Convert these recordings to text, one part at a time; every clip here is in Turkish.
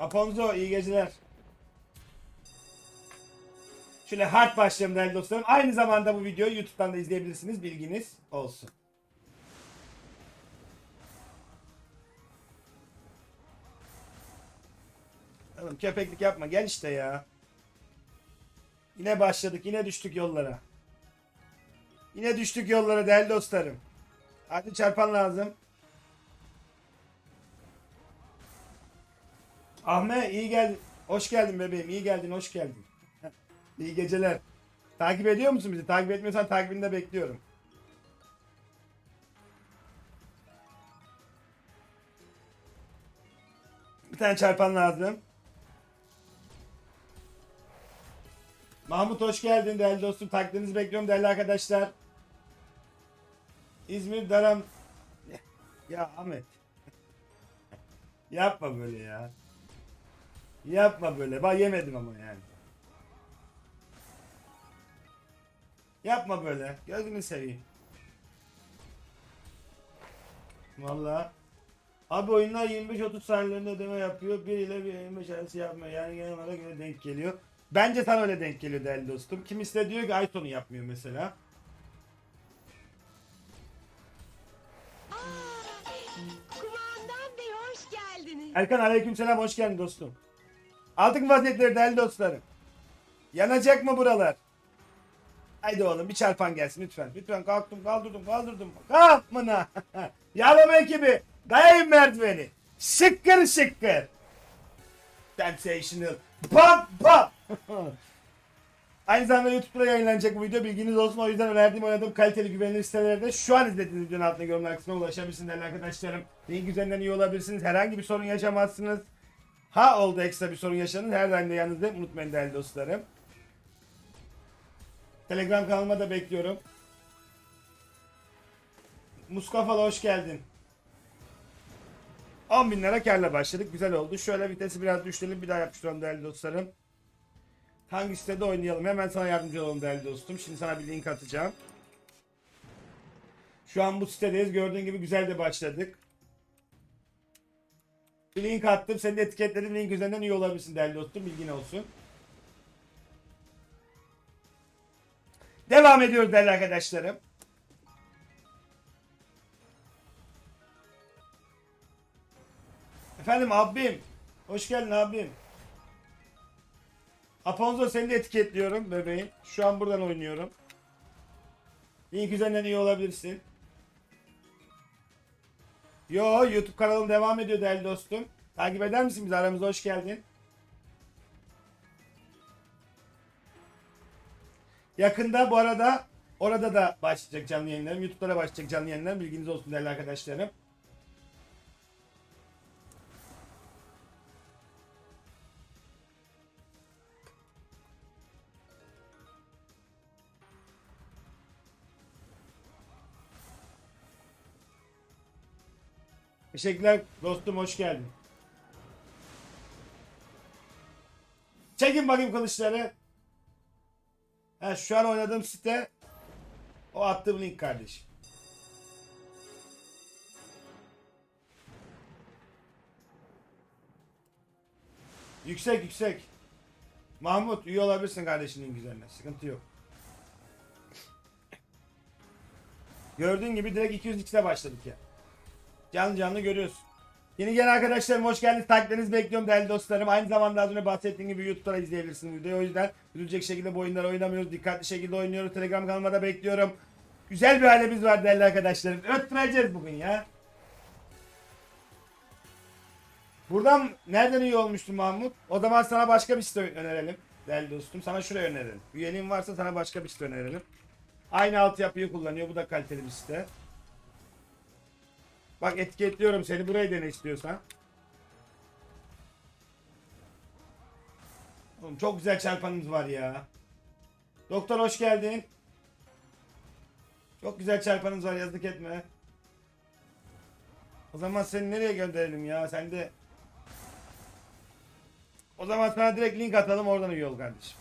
Aponzo iyi geceler. Şöyle hard başlayalım değerli dostlarım. Aynı zamanda bu videoyu YouTube'dan da izleyebilirsiniz. Bilginiz olsun. Oğlum köpeklik yapma. Gel işte ya. Yine başladık. Yine düştük yollara. Yine düştük yollara değerli dostlarım. Hadi çarpan lazım. Ahmet iyi geldin. Hoş geldin bebeğim. İyi geldin. Hoş geldin. İyi geceler. Takip ediyor musun bizi? Takip etmiyorsan takibini de bekliyorum. Bir tane çarpan lazım. Mahmut hoş geldin değerli dostum. Takdirinizi bekliyorum değerli arkadaşlar. İzmir Daram. Ya Ahmet. Yapma böyle ya. Yapma böyle. Bak yemedim ama yani. Yapma böyle. Gözünü seveyim. Vallahi. Abi oyunlar 25-30 saniyelerinde ödeme yapıyor. Bir ile bir 25 arası yapmıyor. Yani genel olarak öyle denk geliyor. Bence sana öyle denk geliyor değerli dostum. Kimisi de diyor ki ay sonu yapmıyor mesela. Erkan aleykümselam hoş geldin dostum. Mı vaziyetleri değerli dostlarım? Yanacak mı buralar? Haydi oğlum bir çarpan gelsin lütfen. Lütfen kalktım kaldırdım kaldırdım. Kalk mına. Yalama ekibi. Dayayın merdiveni. Şıkkır şıkkır. Sensational. Pam pam. Aynı zamanda YouTube'da yayınlanacak bu video bilginiz olsun. O yüzden önerdiğim oynadığım kaliteli güvenilir sitelerde şu an izlediğiniz videonun altında yorumlar kısmına ulaşabilirsiniz değerli arkadaşlarım. Link üzerinden iyi olabilirsiniz. Herhangi bir sorun yaşamazsınız. Ha oldu ekstra bir sorun yaşadınız. Her daim de yanınızdayım. Unutmayın değerli dostlarım. Telegram kanalıma da bekliyorum. Mustafa hoş geldin. 10 bin lira karla başladık. Güzel oldu. Şöyle vitesi biraz düşürelim. Bir daha yapıştıralım değerli dostlarım. Hangi sitede oynayalım? Hemen sana yardımcı olalım değerli dostum. Şimdi sana bir link atacağım. Şu an bu sitedeyiz. Gördüğün gibi güzel de başladık. Link attım. Seni de etiketledim. Link üzerinden iyi olabilirsin değerli dostum. Bilgin olsun. Devam ediyoruz değerli arkadaşlarım. Efendim abim. Hoş geldin abim. Aponzo seni de etiketliyorum bebeğim. Şu an buradan oynuyorum. Link üzerinden iyi olabilirsin. Yo YouTube kanalım devam ediyor değerli dostum. Takip eder misin bizi? Aramıza hoş geldin. Yakında bu arada orada da başlayacak canlı yayınlarım. YouTube'da da başlayacak canlı yayınlarım. Bilginiz olsun değerli arkadaşlarım. Teşekkürler dostum hoş geldin. Çekin bakayım kılıçları. Ha, şu an oynadığım site o attığım link kardeşim. Yüksek yüksek. Mahmut üye olabilirsin kardeşinin link üzerine. Sıkıntı yok. Gördüğün gibi direkt 200x'te başladık ya. Canlı canlı görüyorsun. Yeni gelen arkadaşlarım hoş geldiniz. Takiplerinizi bekliyorum değerli dostlarım. Aynı zamanda az önce bahsettiğim gibi YouTube'da da izleyebilirsiniz videoyu. O yüzden üzülecek şekilde bu oyunları oynamıyoruz. Dikkatli şekilde oynuyoruz. Telegram kanalıma da bekliyorum. Güzel bir ailemiz var değerli arkadaşlarım. Öttüreceğiz bugün ya. Buradan nereden iyi olmuştun Mahmut? O zaman sana başka bir site önerelim. Değerli dostum sana şuraya önerelim. Üyeliğin varsa sana başka bir site önerelim. Aynı altyapıyı kullanıyor. Bu da kaliteli bir site. Bak etiketliyorum seni burayı dene istiyorsan. Oğlum çok güzel çarpanımız var ya. Doktor hoş geldin. Çok güzel çarpanımız var yazık etme. O zaman seni nereye gönderelim ya? Sen de O zaman sana direkt link atalım oradan üye ol kardeşim.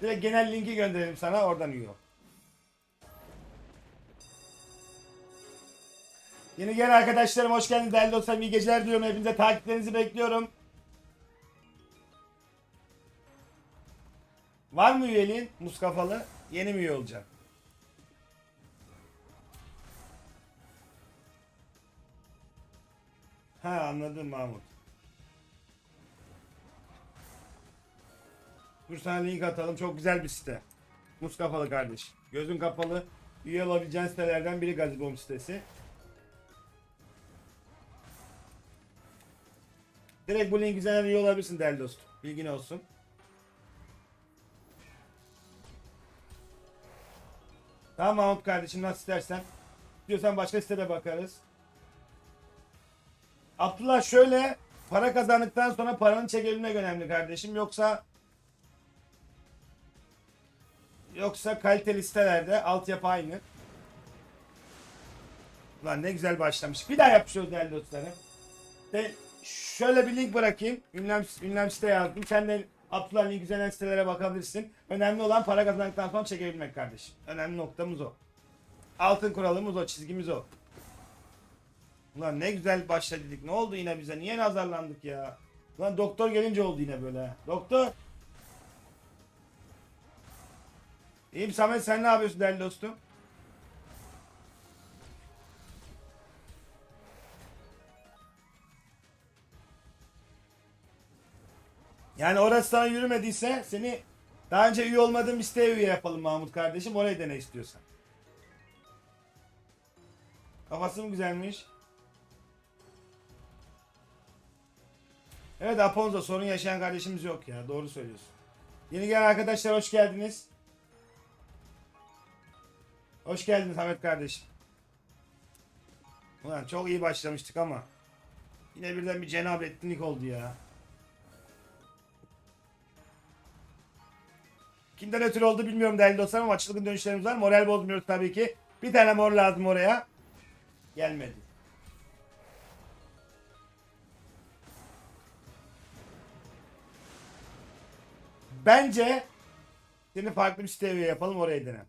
Direkt genel linki gönderelim sana oradan üye ol. Yeni gelen arkadaşlarım hoş geldiniz değerli dostlarım. İyi geceler diliyorum. Hepinize takiplerinizi bekliyorum. Var mı üyeliğin Muskafalı? Yeni mi üye olacak? Ha anladım Mahmut. Dur sana link atalım. Çok güzel bir site. Muskafalı kardeş. Gözün kapalı. Üye olabileceğin sitelerden biri Gazibom sitesi. Direkt bu link üzerinden üye olabilirsin değerli dostum. Bilgin olsun. Tamam Mahmut kardeşim nasıl istersen. İstiyorsan başka sitede bakarız. Abdullah şöyle para kazandıktan sonra paranın çekebilmek önemli kardeşim. Yoksa yoksa kaliteli sitelerde altyapı aynı. Lan ne güzel başlamış. Bir daha yapışıyoruz değerli dostlarım. De şöyle bir link bırakayım. Ünlem, ünlem site yazdım. Sen de Abdullah link üzerinden sitelere bakabilirsin. Önemli olan para kazandıktan sonra çekebilmek kardeşim. Önemli noktamız o. Altın kuralımız o, çizgimiz o. Ulan ne güzel başladık. Ne oldu yine bize? Niye nazarlandık ya? Ulan doktor gelince oldu yine böyle. Doktor. İyiyim Samet sen ne yapıyorsun değerli dostum? Yani orası sana yürümediyse seni daha önce üye olmadığın bir siteye üye yapalım Mahmut kardeşim. Orayı dene istiyorsan. Kafası mı güzelmiş? Evet Aponzo sorun yaşayan kardeşimiz yok ya. Doğru söylüyorsun. Yeni gelen arkadaşlar hoş geldiniz. Hoş geldiniz Ahmet kardeşim. Ulan çok iyi başlamıştık ama. Yine birden bir cenabettinlik oldu ya. Kimden ötürü oldu bilmiyorum değerli dostlarım ama çılgın dönüşlerimiz var. Moral bozmuyoruz tabii ki. Bir tane mor lazım oraya. Gelmedi. Bence seni farklı bir üye yapalım oraya dene.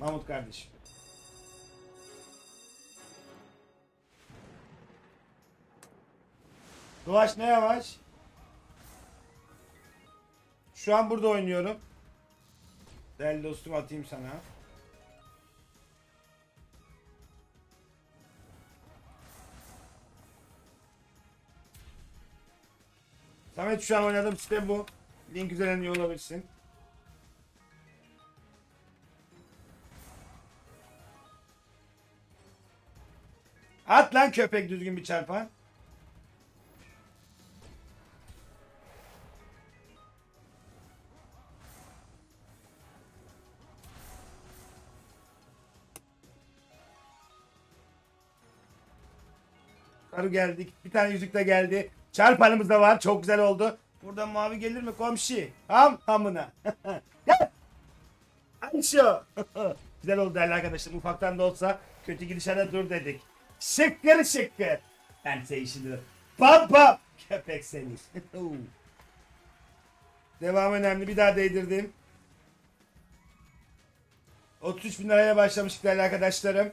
Mahmut kardeşim. Doğaç ne yavaş? Şu an burada oynuyorum. Değerli dostum atayım sana. Samet şu an oynadığım site bu. Link üzerinden üye olabilirsin. At lan köpek düzgün bir çarpan. Sarı geldik. Bir tane yüzük de geldi. Çarpanımız da var. Çok güzel oldu. Buradan mavi gelir mi komşu? Ham hamına. Gel. Ayşo. güzel oldu değerli arkadaşlar. Ufaktan da olsa kötü gidişene dur dedik. Şıkkır şıkkır. Ben seyişini. Bam bam. Köpek seni. Devam önemli. Bir daha değdirdim. 33 bin liraya başlamıştık değerli arkadaşlarım.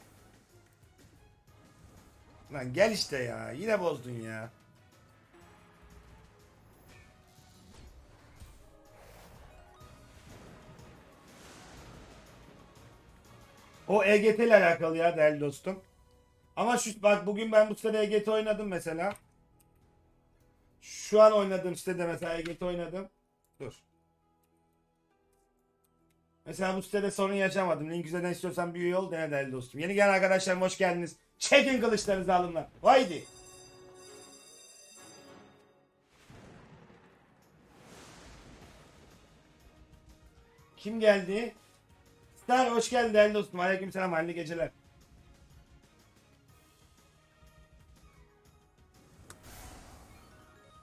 Lan gel işte ya. Yine bozdun ya. O EGT ile alakalı ya değerli dostum. Ama şu bak bugün ben bu sitede EGT oynadım mesela. Şu an oynadığım sitede mesela EGT oynadım. Dur. Mesela bu sitede sorun yaşamadım. Link üzerinden istiyorsan bir üye ol dene değerli dostum. Yeni gelen arkadaşlarım hoş geldiniz. Çekin kılıçlarınızı alın lan. Haydi. Kim geldi? Star hoş geldin değerli dostum. Aleyküm selam. Hayırlı geceler.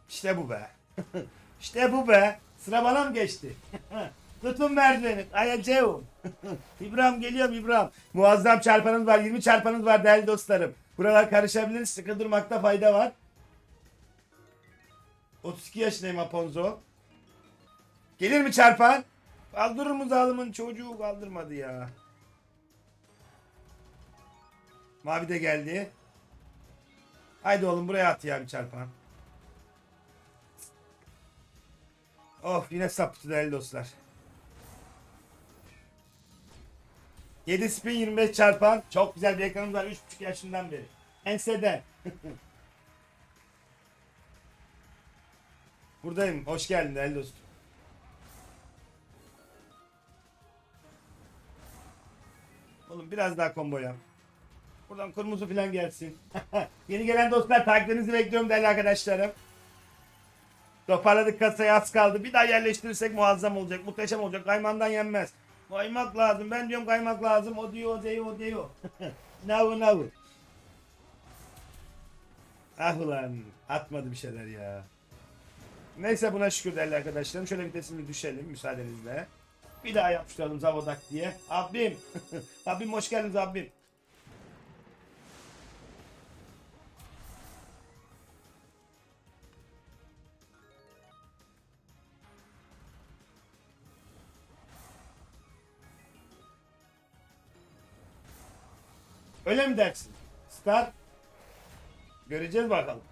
İşte bu be. işte bu be. Sıra bana mı geçti? Tutun merdiveni. Ayacağım. İbrahim geliyorum İbrahim. Muazzam çarpanınız var. 20 çarpanınız var değerli dostlarım. Buralar karışabilir. Sıkı durmakta fayda var. 32 yaşındayım Aponzo. Gelir mi çarpan? Kaldırır mı zalimin çocuğu kaldırmadı ya. Mavi de geldi. Haydi oğlum buraya at ya bir çarpan. Of yine sapıtı değerli dostlar. 7 spin 25 çarpan. Çok güzel bir ekranımız var 3.5 yaşından beri. Enseden. Buradayım. Hoş geldin değerli dostum. Oğlum biraz daha combo yap. Buradan kırmızı falan gelsin. Yeni gelen dostlar takiplerinizi bekliyorum değerli arkadaşlarım. Toparladık kasayı az kaldı. Bir daha yerleştirirsek muazzam olacak. Muhteşem olacak. Kaymandan yenmez. Kaymak lazım. Ben diyorum kaymak lazım. O diyor, o diyor, o diyor. navu navu. Ah ulan. Atmadı bir şeyler ya. Neyse buna şükür değerli arkadaşlarım. Şöyle vitesini düşelim müsaadenizle. Bir daha yapıştıralım Zavodak diye. Abim. abim hoş geldiniz abim. Öyle mi dersin? Star. Göreceğiz bakalım.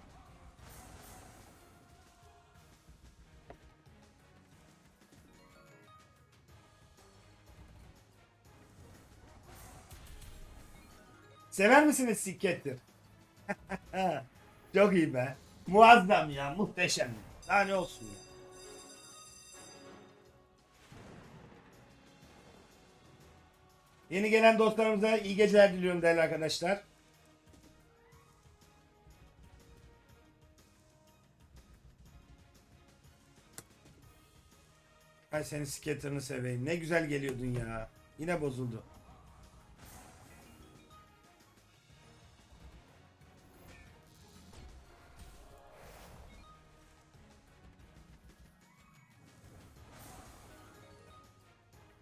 Sever misiniz sikettir? Çok iyi be. Muazzam ya, muhteşem. Daha ne olsun ya. Yeni gelen dostlarımıza iyi geceler diliyorum değerli arkadaşlar. Ay senin skaterını seveyim. Ne güzel geliyordun ya. Yine bozuldu.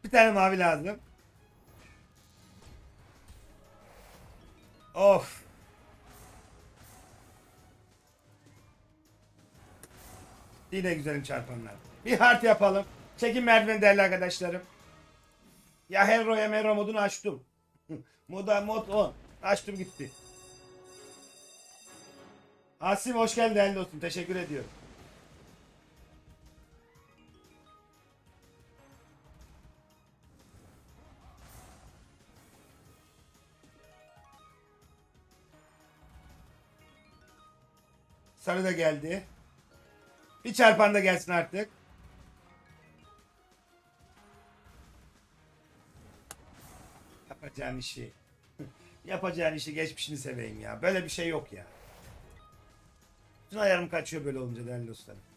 Bir tane mavi lazım. Of. Yine güzelim çarpanlar. Bir hard yapalım. Çekin merdiveni değerli arkadaşlarım. Ya Hero ya Mero modunu açtım. Moda mod 10. Açtım gitti. Asim hoş geldin değerli dostum. Teşekkür ediyorum. Sarı da geldi. Bir çarpan da gelsin artık. Yapacağın işi. Yapacağın işi geçmişini seveyim ya. Böyle bir şey yok ya. Bütün ayarım kaçıyor böyle olunca değerli dostlarım.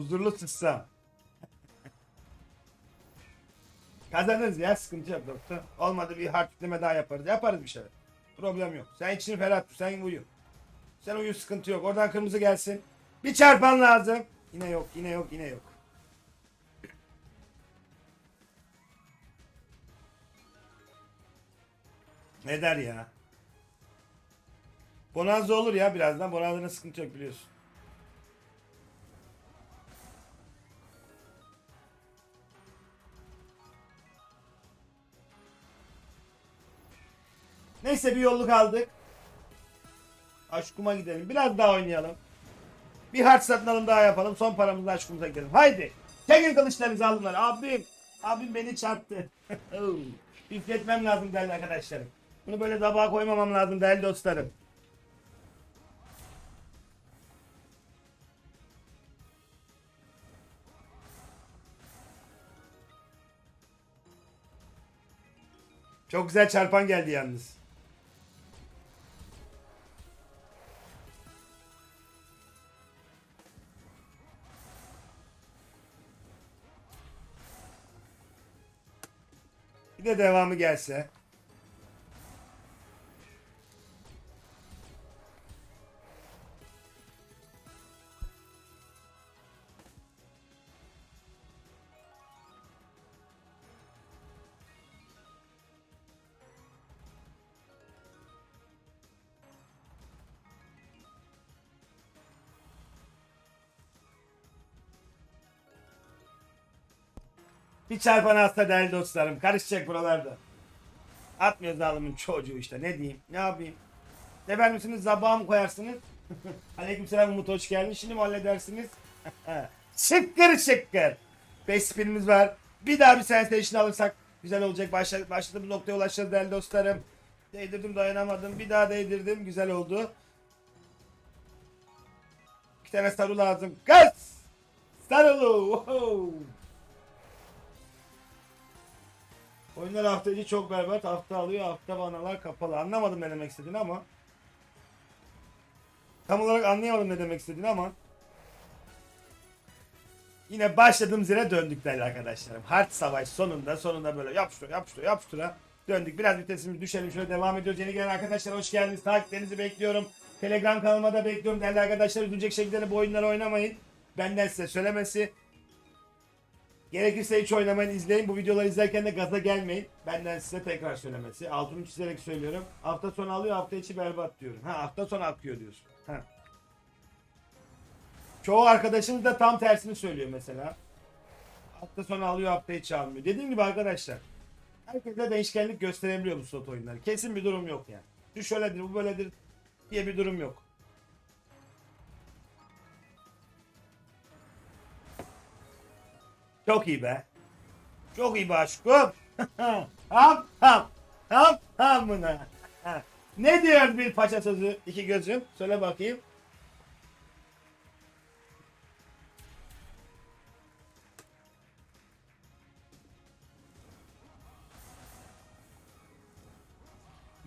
Huzurlu sıçsam. Kazanırız ya sıkıntı yok doktor. Olmadı bir hard yükleme daha yaparız. Yaparız bir şeyler. Problem yok. Sen içini ferah tut. Sen uyu. Sen uyu sıkıntı yok. Oradan kırmızı gelsin. Bir çarpan lazım. Yine yok yine yok yine yok. Eder ya. Bonanza olur ya birazdan. Bonanza'nın sıkıntı yok biliyorsun. Neyse bir yolluk aldık. Aşkuma gidelim. Biraz daha oynayalım. Bir harç satın alım daha yapalım. Son paramızla aşkımıza gidelim. Haydi. Çekin kılıçlarınızı alınlar. Abim. Abim beni çarptı. Üfletmem lazım değerli arkadaşlarım. Bunu böyle tabağa koymamam lazım değerli dostlarım. Çok güzel çarpan geldi yalnız. De devamı gelse. Bir çarpan hasta değerli dostlarım. Karışacak buralarda. Atmıyor zalimin çocuğu işte. Ne diyeyim? Ne yapayım? Sever misiniz? Zabağa mı koyarsınız? Aleykümselam Umut hoş geldin. Şimdi mi halledersiniz? şıkkır şıkkır. 5 spinimiz var. Bir daha bir sensation alırsak güzel olacak. Başla, başladığımız noktaya ulaşacağız değerli dostlarım. Değdirdim dayanamadım. Bir daha değdirdim. Güzel oldu. Bir tane sarı lazım. Kız! Sarılı! Wow! Oyunlar hafta içi çok berbat. Hafta alıyor, hafta vanalar kapalı. Anlamadım ne demek istediğini ama. Tam olarak anlayamadım ne demek istediğini ama. Yine başladığımız yere döndük değerli arkadaşlarım. Hard savaş sonunda sonunda böyle yapıştıra yapıştıra yapıştıra döndük. Biraz vitesimiz düşelim şöyle devam ediyoruz. Yeni gelen arkadaşlar hoş geldiniz. Takiplerinizi bekliyorum. Telegram kanalıma da bekliyorum. Değerli arkadaşlar üzülecek şekilde de bu oyunları oynamayın. Benden size söylemesi. Gerekirse hiç oynamayın izleyin. Bu videoları izlerken de gaza gelmeyin. Benden size tekrar söylemesi. Altını çizerek söylüyorum. Hafta sonu alıyor hafta içi berbat diyorum. Ha hafta sonu akıyor diyorsun. Ha. Çoğu arkadaşımız da tam tersini söylüyor mesela. Hafta sonu alıyor hafta içi almıyor. Dediğim gibi arkadaşlar. Herkese değişkenlik gösterebiliyor bu slot oyunları. Kesin bir durum yok yani. Şu şöyledir bu böyledir diye bir durum yok. Çok iyi be. Çok iyi be aşkım. ham ham. Ham hamına. ne diyor bir paşa sözü iki gözüm? Söyle bakayım.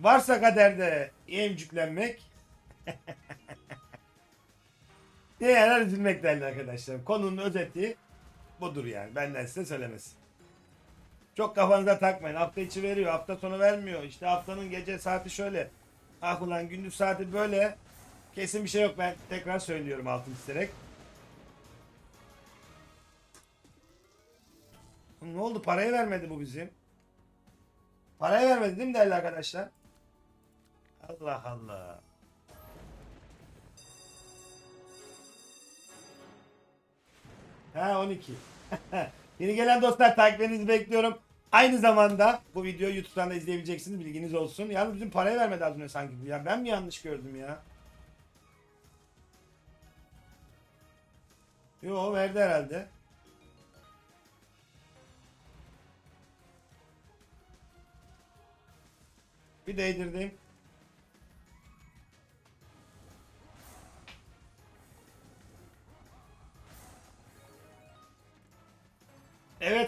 Varsa kaderde emcüklenmek Diğerler üzülmek değerli arkadaşlar. Konunun özeti budur yani. Benden size söylemesi. Çok kafanıza takmayın. Hafta içi veriyor, hafta sonu vermiyor. İşte haftanın gece saati şöyle. Ah ulan gündüz saati böyle. Kesin bir şey yok. Ben tekrar söylüyorum altın çizerek. Ne oldu? Parayı vermedi bu bizim. Parayı vermedi değil mi değerli arkadaşlar? Allah Allah. Ha 12. Yeni gelen dostlar takiplerinizi bekliyorum. Aynı zamanda bu videoyu YouTube'dan da izleyebileceksiniz bilginiz olsun. Yalnız bizim parayı vermedi az önce sanki ya. Ben mi yanlış gördüm ya? Yo verdi herhalde. Bir değdirdim.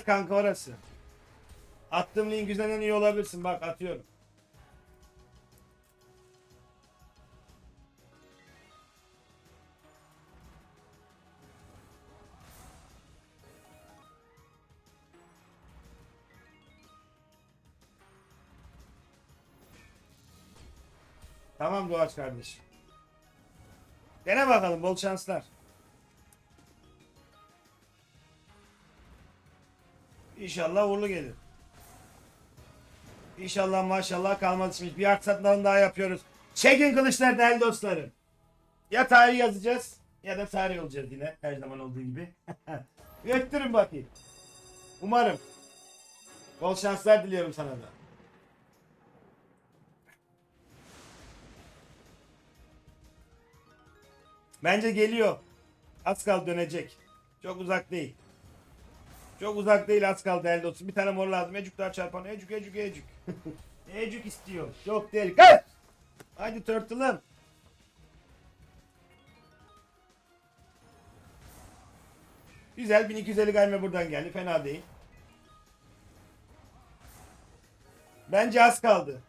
Kanka orası. Attığım link üzerinden iyi olabilirsin. Bak atıyorum. Tamam Doğaç kardeşim. Dene bakalım bol şanslar. İnşallah uğurlu gelir. İnşallah maşallah kalmaz şimdi. Bir art satmalarını daha yapıyoruz. Çekin kılıçlar değerli dostlarım. Ya tarih yazacağız ya da tarih olacağız yine her zaman olduğu gibi. Öttürün bakayım. Umarım. Bol şanslar diliyorum sana da. Bence geliyor. Az kaldı dönecek. Çok uzak değil. Çok uzak değil az kaldı elde olsun. Bir tane mor lazım. Ecük daha çarpan. Ecük ecük ecük. ecük istiyor. Çok değil. Kaç! Haydi turtle'ım. Güzel 1250 gayme buradan geldi. Fena değil. Bence az kaldı.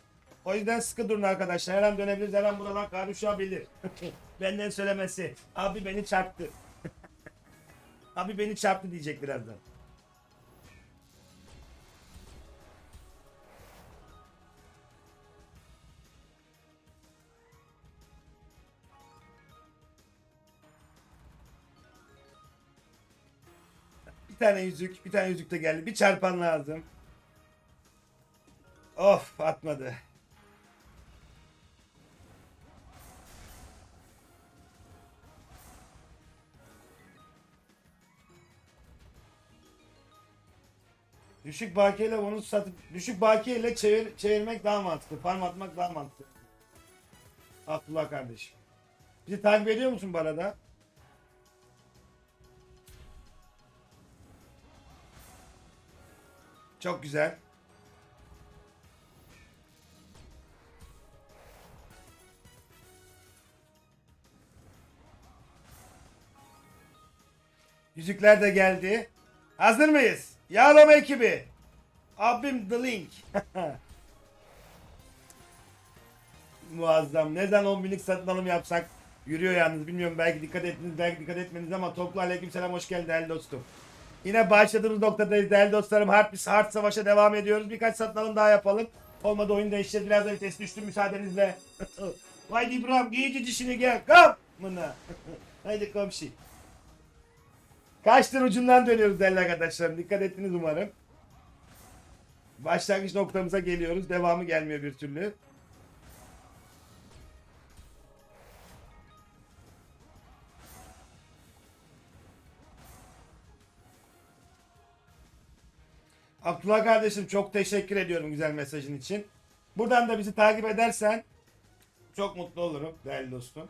O yüzden sıkı durun arkadaşlar. Her an dönebiliriz. Her an buradan karışabilir. Benden söylemesi. Abi beni çarptı. Abi beni çarptı diyecek birazdan. Bir tane yüzük, bir tane yüzük de geldi. Bir çarpan lazım. Of atmadı. Düşük bakiyeyle onu satıp düşük bakiyeyle çevir, çevirmek daha mantıklı. Farm atmak daha mantıklı. Abdullah kardeşim. Bizi takip ediyor musun bu arada? Çok güzel. Yüzükler de geldi. Hazır mıyız? Yağlama ekibi. Abim The Link. Muazzam. Neden 10 binlik satın alım yapsak? Yürüyor yalnız. Bilmiyorum belki dikkat ettiniz belki dikkat etmediniz ama toplu aleyküm selam hoş geldin değerli dostum. Yine başladığımız noktadayız değerli dostlarım. Hard, bir hard savaşa devam ediyoruz. Birkaç satın daha yapalım. Olmadı oyun değişeceğiz. Biraz da vites düştüm müsaadenizle. Haydi İbrahim giyici dişini gel. Kap! Mına. Haydi komşu. Kaçtır ucundan dönüyoruz değerli arkadaşlarım. Dikkat ettiniz umarım. Başlangıç noktamıza geliyoruz. Devamı gelmiyor bir türlü. Abdullah kardeşim çok teşekkür ediyorum güzel mesajın için. Buradan da bizi takip edersen çok mutlu olurum değerli dostum.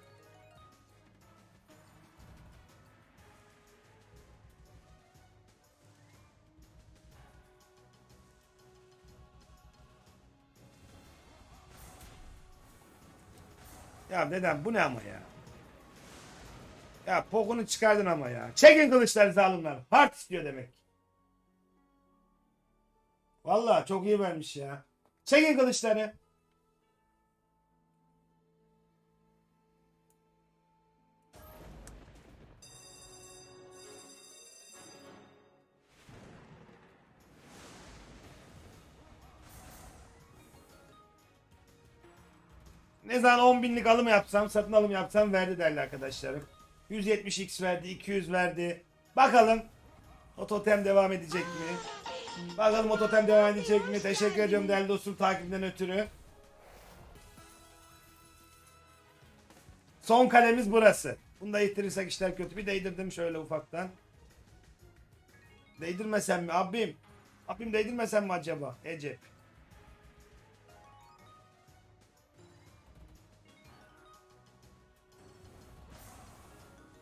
Ya neden bu ne ama ya? Ya pokunu çıkardın ama ya. Çekin kılıçları zalimler. Hard istiyor demek. Vallahi çok iyi vermiş ya. Çekin kılıçları. Ne zaman 10 binlik alım yapsam, satın alım yapsam verdi değerli arkadaşlarım. 170x verdi, 200 verdi. Bakalım o totem devam edecek mi? Bakalım o totem devam edecek mi? Teşekkür ediyorum değerli dostum takipten ötürü. Son kalemiz burası. Bunu da ittirirsek işler kötü. Bir değdirdim şöyle ufaktan. Değdirmesem mi abim? Abim değdirmesem mi acaba? Ecep.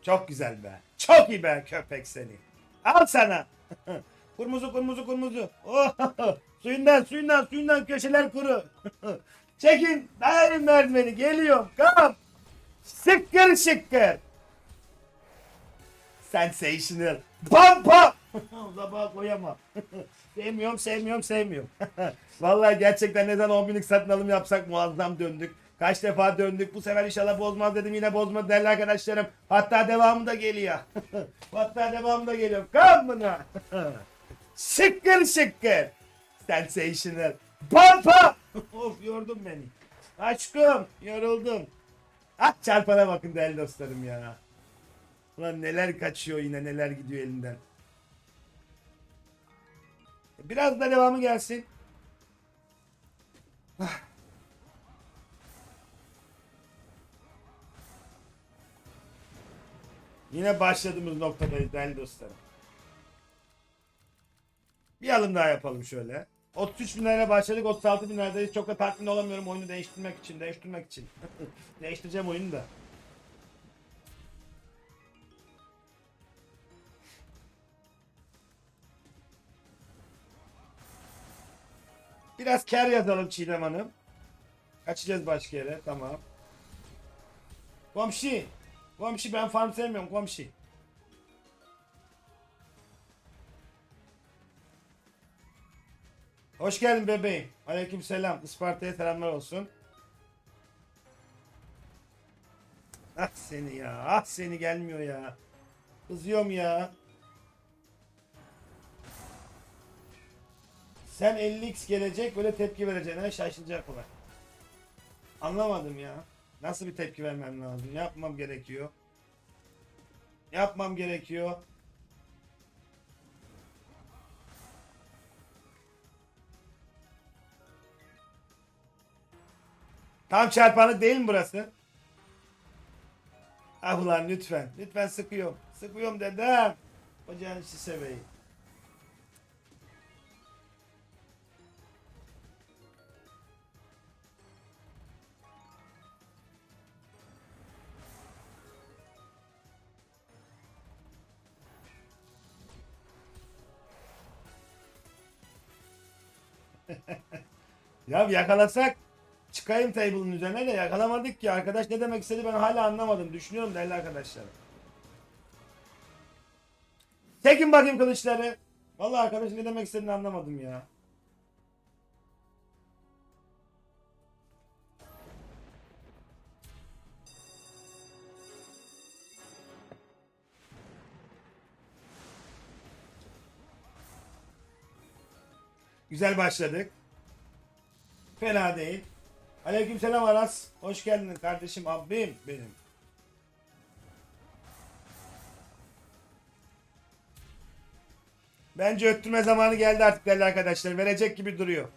Çok güzel be. Çok iyi be köpek seni. Al sana. kurmuzu kurmuzu kurmuzu. Oh, suyundan suyundan suyundan köşeler kuru. Çekin. Dayanın merdiveni. Geliyorum. Kam. Şıkkır şıkkır. Sensational. Pam pam. Zabağa koyamam. sevmiyorum sevmiyorum sevmiyorum. Vallahi gerçekten neden 10 binlik satın alım yapsak muazzam döndük. Kaç defa döndük. Bu sefer inşallah bozmaz dedim. Yine bozmadı değerli arkadaşlarım. Hatta devamı da geliyor. Hatta devamı da geliyor. Kam buna. Şıkkır şıkkır. Sensational. Pam pam. of yordun beni. Aşkım yoruldum. Ah çarpana bakın değerli dostlarım ya. Ulan neler kaçıyor yine neler gidiyor elinden. Biraz da devamı gelsin. Ah. Yine başladığımız noktadayız değerli dostlarım. Bir alım daha yapalım şöyle. 33 bin lirayla başladık 36 bin liradayız. Çok da tatmin olamıyorum oyunu değiştirmek için. Değiştirmek için. Değiştireceğim oyunu da. Biraz kar yazalım Çiğdem Hanım. Kaçacağız başka yere. Tamam. Komşu. Komşu ben farm sevmiyorum komşu. Hoş geldin bebeğim. Aleyküm selam. Isparta'ya selamlar olsun. Ah seni ya. Ah seni gelmiyor ya. Kızıyorum ya. Sen 50x gelecek böyle tepki vereceğine şaşılacak olan. Anlamadım ya. Nasıl bir tepki vermem lazım? Yapmam gerekiyor? Yapmam gerekiyor? Tam çarpanlık değil mi burası? Ah ulan lütfen. Lütfen sıkıyorum. Sıkıyorum dedem. Hocanın işi sebeyi. ya yakalasak çıkayım table'ın üzerine de yakalamadık ki. Arkadaş ne demek istedi ben hala anlamadım. Düşünüyorum değerli arkadaşlar. Çekin bakayım kılıçları. Vallahi arkadaş ne demek istediğini anlamadım ya. Güzel başladık. Fena değil. Aleykümselam Aras. Hoş geldin kardeşim abim benim. Bence öttürme zamanı geldi artık değerli arkadaşlar. Verecek gibi duruyor.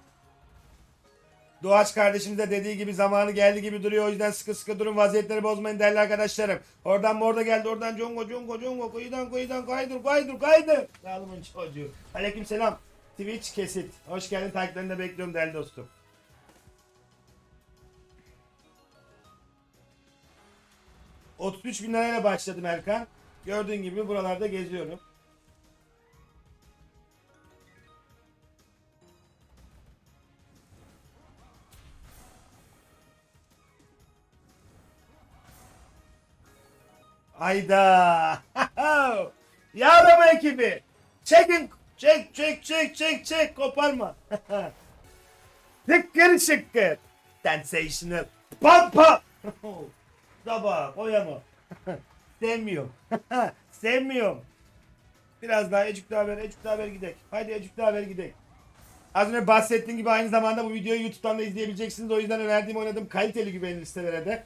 Doğaç kardeşimiz de dediği gibi zamanı geldi gibi duruyor. O yüzden sıkı sıkı durun vaziyetleri bozmayın değerli arkadaşlarım. Oradan morda geldi oradan congo congo congo kuyudan kuyudan kaydır kaydır kaydır. Yağlımın çocuğu. Aleyküm selam. Twitch kesit. Hoş geldin takiplerini de bekliyorum değerli dostum. ...33 bin lirayla başladım Erkan. Gördüğün gibi buralarda geziyorum. Ayda. Yağlama ekibi. Çekin. Çek çek çek çek çek. Koparma. Tıkkır şıkkır. Sensational. Pam pam. Sabah koyama. Sevmiyorum. Sevmiyorum. Biraz daha Ecük daha ver, Ecük daha ver gidek. Haydi Ecük daha ver gidek. Az önce bahsettiğim gibi aynı zamanda bu videoyu YouTube'dan da izleyebileceksiniz. O yüzden önerdiğim oynadığım kaliteli güvenilir sitelere de